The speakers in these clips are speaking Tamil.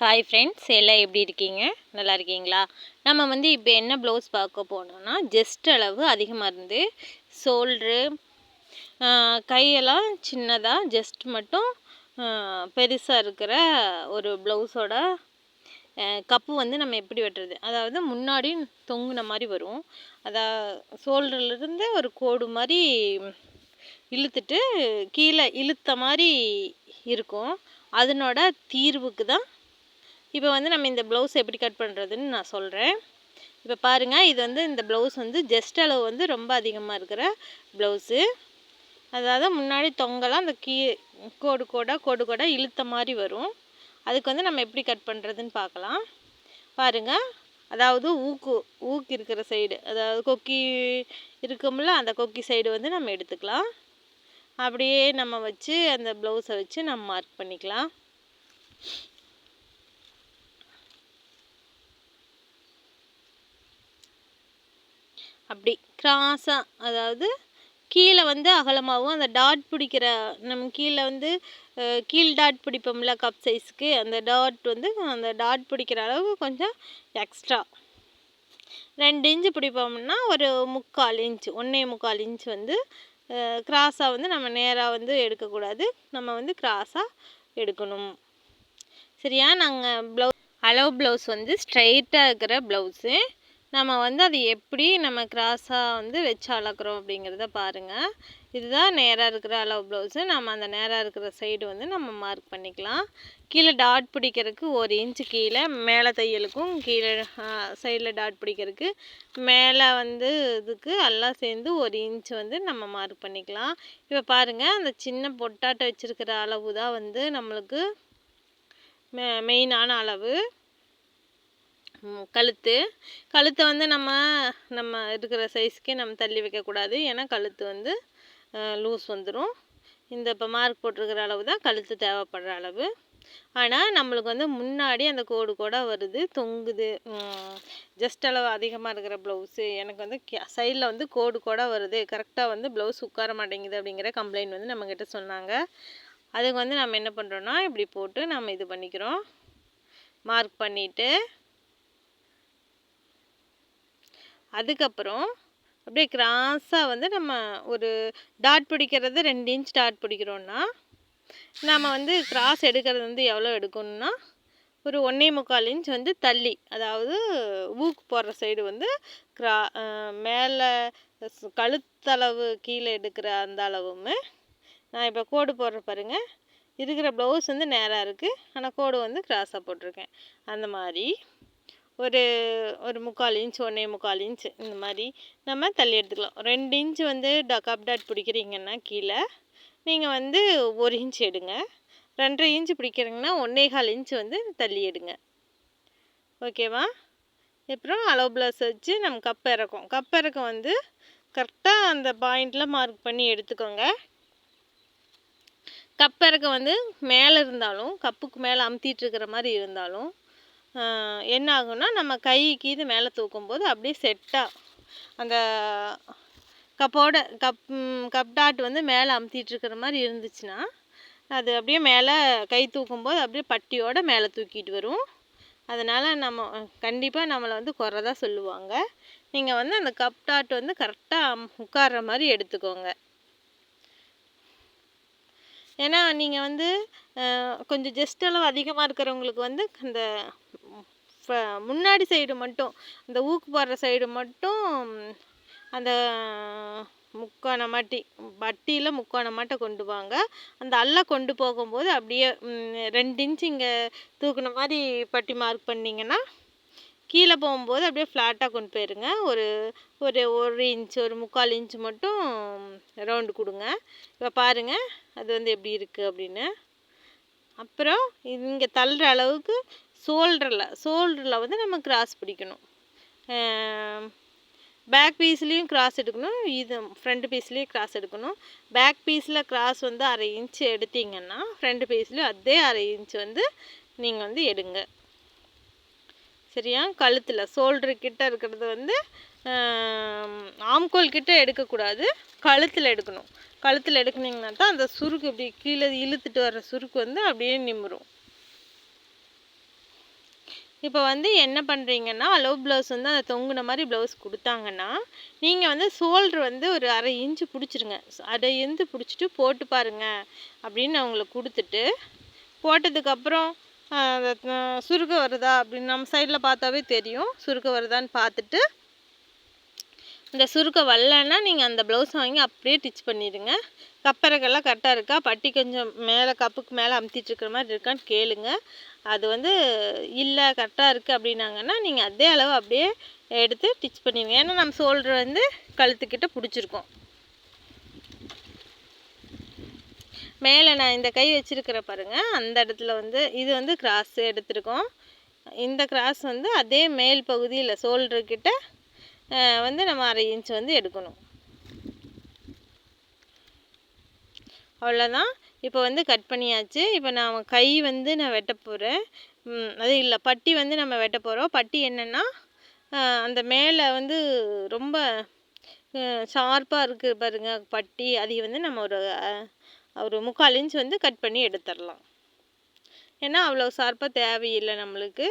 ஹாய் ஃப்ரெண்ட்ஸ் எல்லாம் எப்படி இருக்கீங்க? நல்லா இருக்கீங்களா? நம்ம வந்து இப்போ என்ன ப்ளவுஸ் பார்க்க போனோம்னா ஜஸ்ட் அளவு அதிகமாக இருந்து ஷோல்ட்ரு கையெல்லாம் சின்னதாக ஜஸ்ட் மட்டும் பெருசாக இருக்கிற ஒரு ப்ளவுஸோட கப்பு வந்து நம்ம எப்படி வெட்டுறது? அதாவது முன்னாடி தொங்குன மாதிரி வரும். அதா ஷோல்டர்லேருந்து ஒரு கோடு மாதிரி இழுத்துட்டு கீழே இழுத்த மாதிரி இருக்கும். அதனோட தீர்வுக்கு தான் இப்போ வந்து நம்ம இந்த ப்ளவுஸ் எப்படி கட் பண்ணுறதுன்னு நான் சொல்கிறேன் இப்போ பாருங்கள் இது வந்து இந்த ப்ளவுஸ் வந்து ஜஸ்ட் அளவு வந்து ரொம்ப அதிகமாக இருக்கிற ப்ளவுஸு. அதாவது முன்னாடி தொங்கலாம் அந்த கீ கோடு கோடாக கோடு கோடாக இழுத்த மாதிரி வரும். அதுக்கு வந்து நம்ம எப்படி கட் பண்ணுறதுன்னு பார்க்கலாம். பாருங்கள் அதாவது ஊக்கு ஊக்கு இருக்கிற சைடு அதாவது கொக்கி இருக்கும்ல அந்த கொக்கி சைடு வந்து நம்ம எடுத்துக்கலாம். அப்படியே நம்ம வச்சு அந்த ப்ளவுஸை வச்சு நம்ம மார்க் பண்ணிக்கலாம். அப்படி கிராஸாக அதாவது கீழே வந்து அகலமாகவும் அந்த டாட் பிடிக்கிற நம்ம கீழே வந்து கீழ் டாட் பிடிப்போம்ல கப் சைஸ்க்கு அந்த டாட் வந்து அந்த டாட் பிடிக்கிற அளவு கொஞ்சம் எக்ஸ்ட்ரா. ரெண்டு இன்ச்சு பிடிப்போம்னா ஒரு முக்கால் இன்ச்சு ஒன்றே முக்கால் இன்ச் வந்து கிராஸாக வந்து நம்ம நேராக வந்து எடுக்கக்கூடாது. நம்ம வந்து கிராஸாக எடுக்கணும். சரியா? நாங்கள் ப்ளவுஸ் அளவு ப்ளவுஸ் வந்து ஸ்ட்ரைட்டாக இருக்கிற ப்ளவுஸு நம்ம வந்து அது எப்படி நம்ம கிராஸாக வந்து வச்சு அளக்குறோம் அப்படிங்கிறத பாருங்கள் இதுதான் நேராக இருக்கிற அளவு ப்ளவுஸு நம்ம அந்த நேராக இருக்கிற சைடு வந்து நம்ம மார்க் பண்ணிக்கலாம். கீழே டாட் பிடிக்கிறதுக்கு ஒரு இன்ச்சு கீழே மேலே தையலுக்கும் கீழே சைடில் டாட் பிடிக்கிறதுக்கு மேலே வந்து இதுக்கு எல்லாம் சேர்ந்து ஒரு இன்ச் வந்து நம்ம மார்க் பண்ணிக்கலாம். இப்போ பாருங்கள் அந்த சின்ன பொட்டாட்டை வச்சுருக்கிற அளவு தான் வந்து நம்மளுக்கு மெ மெயினான அளவு. கழுத்து. கழுத்தை வந்து நம்ம நம்ம இருக்கிற சைஸ்க்கே நம்ம தள்ளி வைக்கக்கூடாது. ஏன்னா கழுத்து வந்து லூஸ் வந்துடும் இந்த இப்போ மார்க் போட்டிருக்கிற அளவு தான் கழுத்து தேவைப்படுற அளவு. ஆனால் நம்மளுக்கு வந்து முன்னாடி அந்த கோடு கூட வருது தொங்குது. ஜஸ்ட் அளவு அதிகமாக இருக்கிற ப்ளவுஸு எனக்கு வந்து சைடில் வந்து கோடு கூட வருது. கரெக்டாக வந்து ப்ளவுஸ் உட்கார மாட்டேங்குது அப்படிங்கிற கம்ப்ளைண்ட் வந்து நம்மக்கிட்ட சொன்னாங்க. அதுக்கு வந்து நம்ம என்ன பண்ணுறோன்னா இப்படி போட்டு நம்ம இது பண்ணிக்கிறோம். மார்க் பண்ணிவிட்டு அதுக்கப்புறம் அப்படியே கிராஸாக வந்து நம்ம ஒரு டாட் பிடிக்கிறது ரெண்டு இன்ச் டாட் பிடிக்கிறோன்னா நம்ம வந்து கிராஸ் எடுக்கிறது வந்து எவ்வளோ எடுக்கணும்னா ஒரு ஒன்றே முக்கால் இன்ச் வந்து தள்ளி அதாவது ஊக்கு போடுற சைடு வந்து கிரா மேலே கழுத்தளவு கீழே எடுக்கிற அந்த அளவுமே நான் இப்போ கோடு போடுற பாருங்கள் இருக்கிற ப்ளவுஸ் வந்து நேராக இருக்குது ஆனால் கோடு வந்து கிராஸாக போட்டிருக்கேன். அந்த மாதிரி. ஒரு ஒரு முக்கால் இன்ச் ஒன்றே முக்கால் இன்ச் இந்த மாதிரி நம்ம தள்ளி எடுத்துக்கலாம். ரெண்டு இன்ச் வந்து ட கப் டாட் பிடிக்கிறீங்கன்னா கீழே நீங்கள் வந்து ஒரு இன்ச் எடுங்க. ரெண்டரை இன்ச் பிடிக்கிறீங்கன்னா ஒன்றே கால் இன்ச் வந்து தள்ளி எடுங்க. ஓகேவா அப்புறம் அளவு ப்ளஸ் வச்சு நம்ம கப் இறக்கும். கப் இறக்கம் வந்து கரெக்டாக அந்த பாயிண்டில் மார்க் பண்ணி எடுத்துக்கோங்க. கப் இறக்கம் வந்து மேலே இருந்தாலும் கப்புக்கு மேலே அமுத்திட்டு இருக்கிற மாதிரி இருந்தாலும் என்ன ஆகும்னா நம்ம கைக்கு இது மேலே தூக்கும்போது அப்படியே செட்டாக அந்த கப்போட கப் கப் டாட் வந்து மேலே அமுத்திட்டுருக்கிற மாதிரி இருந்துச்சுன்னா அது அப்படியே மேலே கை தூக்கும்போது அப்படியே பட்டியோட மேலே தூக்கிட்டு வரும். அதனால் நம்ம கண்டிப்பாக நம்மளை வந்து குறை தான் சொல்லுவாங்க. நீங்கள் வந்து அந்த கப் டாட் வந்து கரெக்டாக உட்கார்ற மாதிரி எடுத்துக்கோங்க. ஏன்னா நீங்கள் வந்து கொஞ்சம் ஜஸ்ட் அளவு அதிகமாக இருக்கிறவங்களுக்கு வந்து அந்த முன்னாடி சைடு மட்டும் அந்த ஊக்கு போடுற சைடு மட்டும் அந்த முக்கோண மாட்டி வட்டியில் முக்கோண மாட்டை கொண்டு வாங்க. அந்த அல்ல கொண்டு போகும்போது அப்படியே ரெண்டு இன்ச்சு இங்கே தூக்குன மாதிரி பட்டி மார்க் பண்ணிங்கன்னா கீழே போகும்போது அப்படியே ஃப்ளாட்டாக கொண்டு போயிருங்க. ஒரு ஒரு ஒரு இன்ச் ஒரு முக்கால் இன்ச் மட்டும் ரவுண்டு கொடுங்க. இப்போ பாருங்கள் அது வந்து எப்படி இருக்குது அப்படின்னு. அப்புறம் இங்கே தள்ளுற அளவுக்கு ஷோல்டரில் ஷோல்டரில் வந்து நம்ம கிராஸ் பிடிக்கணும். பேக் பீஸ்லேயும் கிராஸ் எடுக்கணும். இது ஃப்ரண்ட் பீஸ்லேயும் கிராஸ் எடுக்கணும். பேக் பீஸில் கிராஸ் வந்து அரை இன்ச் எடுத்திங்கன்னா ஃப்ரண்ட் பீஸ்லேயும் அதே அரை இன்ச் வந்து நீங்கள் வந்து எடுங்க. சரியா? கழுத்தில் ஷோல்டரு கிட்ட இருக்கிறது வந்து ஆம்கோல் கிட்ட எடுக்கக்கூடாது. கழுத்தில் எடுக்கணும். கழுத்தில் எடுக்கினீங்கன்னா தான் அந்த சுருக்கு இப்படி கீழே இழுத்துட்டு வர்ற சுருக்கு வந்து அப்படியே நிம்முரும் இப்போ வந்து என்ன பண்ணுறீங்கன்னா அலோ ப்ளவுஸ் வந்து அந்த தொங்குன மாதிரி ப்ளவுஸ் கொடுத்தாங்கன்னா நீங்கள் வந்து ஷோல்ட்ரு வந்து ஒரு அரை இன்ச்சு பிடிச்சிருங்க. அரை இன்ச்சு பிடிச்சிட்டு போட்டு பாருங்க அப்படின்னு அவங்களுக்கு கொடுத்துட்டு போட்டதுக்கப்புறம் சுருக்கம் வருதா அப்படின்னு நம்ம சைடில் பார்த்தாவே தெரியும். சுருக்கம் வருதான்னு பார்த்துட்டு இந்த சுருக்க வரலன்னா நீங்கள் அந்த ப்ளவுஸ் வாங்கி அப்படியே டிச் பண்ணிடுங்க. கப்பரைக்கெல்லாம் கரெக்டாக இருக்கா? பட்டி கொஞ்சம் மேலே கப்புக்கு மேலே அமுத்திட்டு இருக்கிற மாதிரி இருக்கான்னு கேளுங்க. அது வந்து இல்லை கரெக்டாக இருக்குது அப்படின்னாங்கன்னா நீங்கள் அதே அளவு அப்படியே எடுத்து டிச் பண்ணிடுங்க. ஏன்னா நம்ம சோல்டர் வந்து கழுத்துக்கிட்ட பிடிச்சிருக்கோம். மேலே நான் இந்த கை வச்சுருக்கிற பாருங்கள் அந்த இடத்துல வந்து இது வந்து கிராஸ் எடுத்திருக்கோம். இந்த கிராஸ் வந்து அதே மேல் பகுதியில் ஷோல்டர்கிட்ட வந்து நம்ம அரை இன்ச் வந்து எடுக்கணும். அவ்வளோதான் இப்போ வந்து கட் பண்ணியாச்சு. இப்போ நான் கை வந்து நான் வெட்ட போகிறேன் அது இல்லை பட்டி வந்து நம்ம வெட்ட போகிறோம் பட்டி என்னென்னா அந்த மேலே வந்து ரொம்ப ஷார்ப்பாக இருக்குது பாருங்கள் பட்டி. அதை வந்து நம்ம ஒரு ஒரு முக்கால் இன்ச் வந்து கட் பண்ணி எடுத்துடலாம். ஏன்னா அவ்வளோ ஷார்ப்பாக தேவையில்லை நம்மளுக்கு.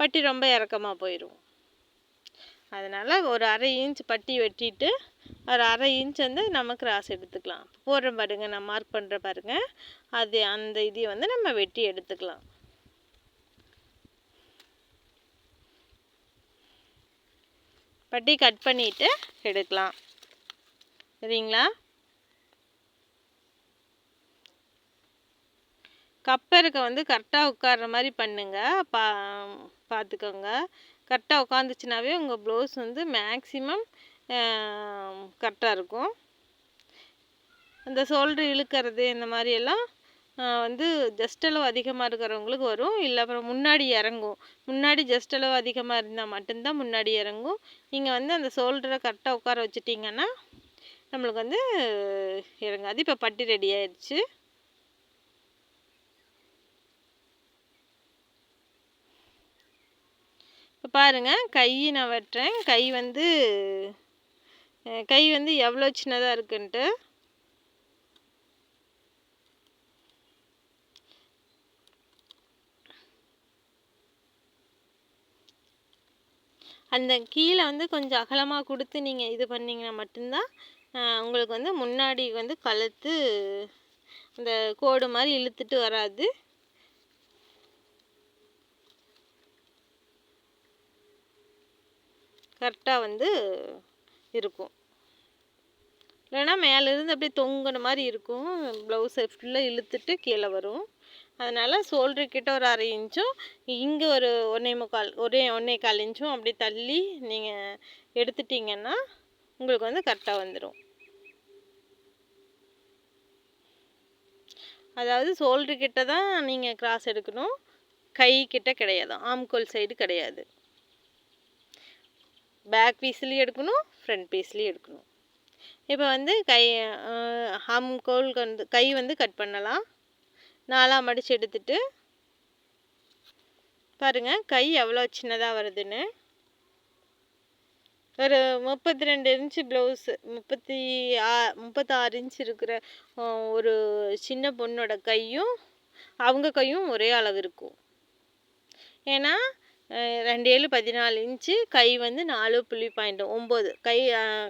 பட்டி ரொம்ப இறக்கமாக போயிடும் அதனால் ஒரு அரை இன்ச் பட்டி வெட்டிட்டு ஒரு அரை இன்ச் வந்து நம்ம கிராஸ் எடுத்துக்கலாம். போடுற பாருங்க நான் மார்க் பண்ணுற பாருங்க. அது அந்த இதை வந்து நம்ம வெட்டி எடுத்துக்கலாம். பட்டி கட் பண்ணிட்டு எடுக்கலாம். சரிங்களா? கப்பருக்க வந்து கரெக்டாக உட்கார்ற மாதிரி பண்ணுங்க. பா பார்த்துக்கோங்க கரெக்டாக உட்காந்துச்சுனாவே உங்கள் ப்ளவுஸ் வந்து மேக்ஸிமம் கரெக்டாக இருக்கும். அந்த ஷோல்ட்ரு இழுக்கிறது இந்த மாதிரியெல்லாம் வந்து ஜஸ்ட் அளவு அதிகமாக இருக்கிறவங்களுக்கு வரும். இல்லை அப்புறம் முன்னாடி இறங்கும். முன்னாடி ஜஸ்ட் அளவு அதிகமாக இருந்தால் மட்டும்தான் முன்னாடி இறங்கும். நீங்கள் வந்து அந்த ஷோல்டரை கரெக்டாக உட்கார வச்சிட்டிங்கன்னா நம்மளுக்கு வந்து இறங்காது. இப்போ பட்டி ரெடி ஆயிடுச்சு இப்போ பாருங்கள் கை நான் வெட்டுறேன். கை வந்து கை வந்து எவ்வளோ சின்னதாக இருக்குன்ட்டு. அந்த கீழே வந்து கொஞ்சம் அகலமாக கொடுத்து நீங்கள் இது பண்ணிங்கன்னா மட்டும்தான் உங்களுக்கு வந்து முன்னாடி வந்து கழுத்து அந்த கோடு மாதிரி இழுத்துட்டு வராது. கரெக்டாக வந்து இருக்கும். இல்லைன்னா மேலேருந்து அப்படியே தொங்கின மாதிரி இருக்கும். ப்ளவுஸை ஃபுல்லாக இழுத்துட்டு கீழே வரும். அதனால் ஷோல்டர் கிட்ட ஒரு அரை இன்ச்சும் இங்கே ஒரு ஒன்றே முக்கால் ஒரே ஒன்றே கால் இன்ச்சும் அப்படி தள்ளி நீங்கள் எடுத்துட்டிங்கன்னா உங்களுக்கு வந்து கரெக்டாக வந்துடும் அதாவது ஷோல்டர் கிட்ட தான் நீங்கள் கிராஸ் எடுக்கணும். கை கிட்ட கிடையாது. ஆம்கோல் சைடு கிடையாது. பேக் பீஸ்லேயும் எடுக்கணும் ஃப்ரண்ட் பீஸ்லேயும் எடுக்கணும். இப்போ வந்து கை ஹம் கோல் வந்து கை வந்து கட் பண்ணலாம். நாலாக மடித்து எடுத்துட்டு பாருங்கள் கை எவ்வளோ சின்னதாக வருதுன்னு. ஒரு முப்பத்தி ரெண்டு இன்ச்சு ப்ளவுஸு முப்பத்தி ஆ முப்பத்தாறு இன்ச் இருக்கிற ஒரு சின்ன பொண்ணோட கையும் அவங்க கையும் ஒரே அளவு இருக்கும். ஏன்னா ரெண்டு ஏழு பதினாலு இன்ச்சு கை வந்து நாலு புள்ளி பாயிண்ட் ஒம்பது. கை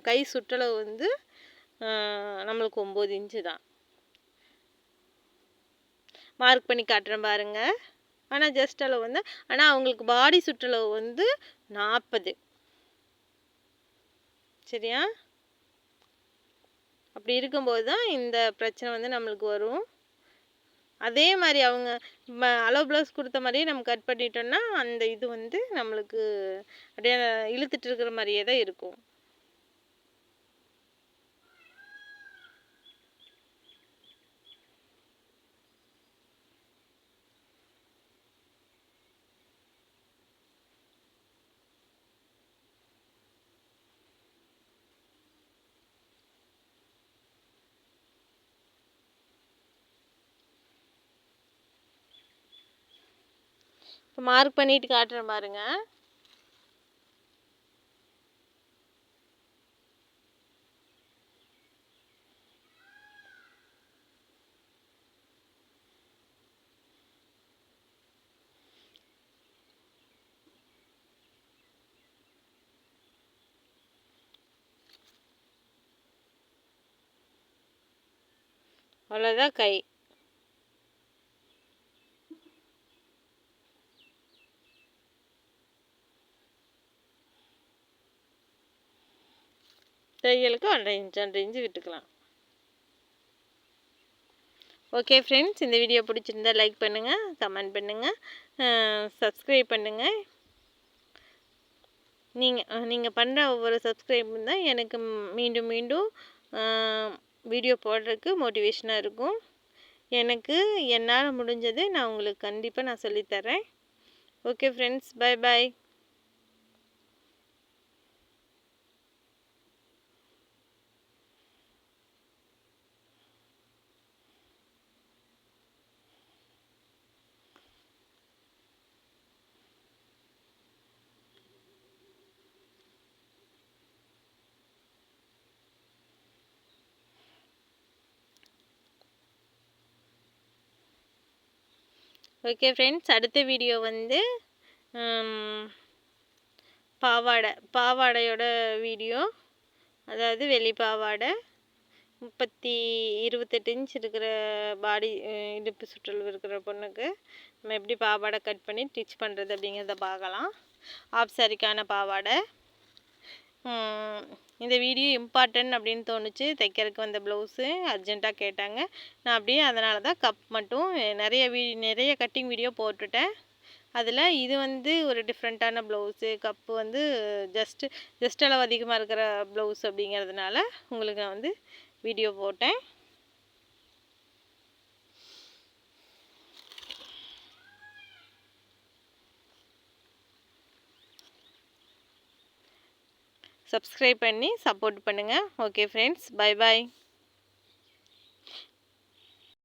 கை சுற்றளவு வந்து நம்மளுக்கு ஒம்பது இன்ச்சு தான். மார்க் பண்ணி காட்டுறேன் பாருங்கள் ஆனால் ஜஸ்ட் அளவு வந்து ஆனால் அவங்களுக்கு பாடி சுற்றளவு வந்து நாற்பது சரியா? அப்படி இருக்கும்போது தான் இந்த பிரச்சனை வந்து நம்மளுக்கு வரும். அதே மாதிரி அவங்க அலோ ப்ளவுஸ் கொடுத்த மாதிரியே நம்ம கட் பண்ணிட்டோம்னா அந்த இது வந்து நம்மளுக்கு அப்படியே இழுத்துட்டு இருக்கிற மாதிரியே தான் இருக்கும். இப்போ மார்க் பண்ணிட்டு காட்டுறேன் பாருங்க. அவ்வளோதான் கை. தையலுக்கு ஒன்றரை இன்ச் ஒன்றரை இன்ச்சு விட்டுக்கலாம். ஓகே ஃப்ரெண்ட்ஸ் இந்த வீடியோ பிடிச்சிருந்தா லைக் பண்ணுங்கள் கமெண்ட் பண்ணுங்கள் சப்ஸ்கிரைப் பண்ணுங்கள் நீங்கள் நீங்கள் பண்ணுற ஒவ்வொரு சப்ஸ்கிரைப் தான் எனக்கு மீண்டும் மீண்டும் வீடியோ போடுறதுக்கு மோட்டிவேஷனாக இருக்கும். எனக்கு என்னால் முடிஞ்சது நான் உங்களுக்கு கண்டிப்பாக நான் சொல்லித்தரேன் okay friends bye bye okay friends அடுத்த வீடியோ வந்து பாவாடை பாவாடையோட வீடியோ அதாவது வெளி பாவாடை. முப்பத்தி இருபத்தெட்டு இன்ச் இருக்கிற பாடி இடுப்பு சுற்றளவு இருக்கிற பொண்ணுக்கு நம்ம எப்படி பாவாடை கட் பண்ணி டிச் பண்ணுறது அப்படிங்கிறத பார்க்கலாம். ஆஃப் சாரிக்கான பாவாடை. இந்த வீடியோ இம்பார்ட்டன்ட் அப்படின்னு தோணுச்சு. தைக்கிறதுக்கு வந்த ப்ளவுஸு அர்ஜெண்ட்டாக கேட்டாங்க. நான் அப்படியே அதனால தான் கப் மட்டும் நிறைய வீ நிறைய கட்டிங் வீடியோ போட்டுட்டேன். அதில் இது வந்து ஒரு டிஃப்ரெண்ட்டான ப்ளவுஸு கப்பு வந்து ஜஸ்ட்டு ஜஸ்ட் அளவு அதிகமாக இருக்கிற ப்ளவுஸ் அப்படிங்கிறதுனால உங்களுக்கு நான் வந்து வீடியோ போட்டேன். சப்ஸ்கிரைப் பண்ணி சப்போர்ட் பண்ணுங்கள் ஓகே ஃப்ரெண்ட்ஸ் பை பாய்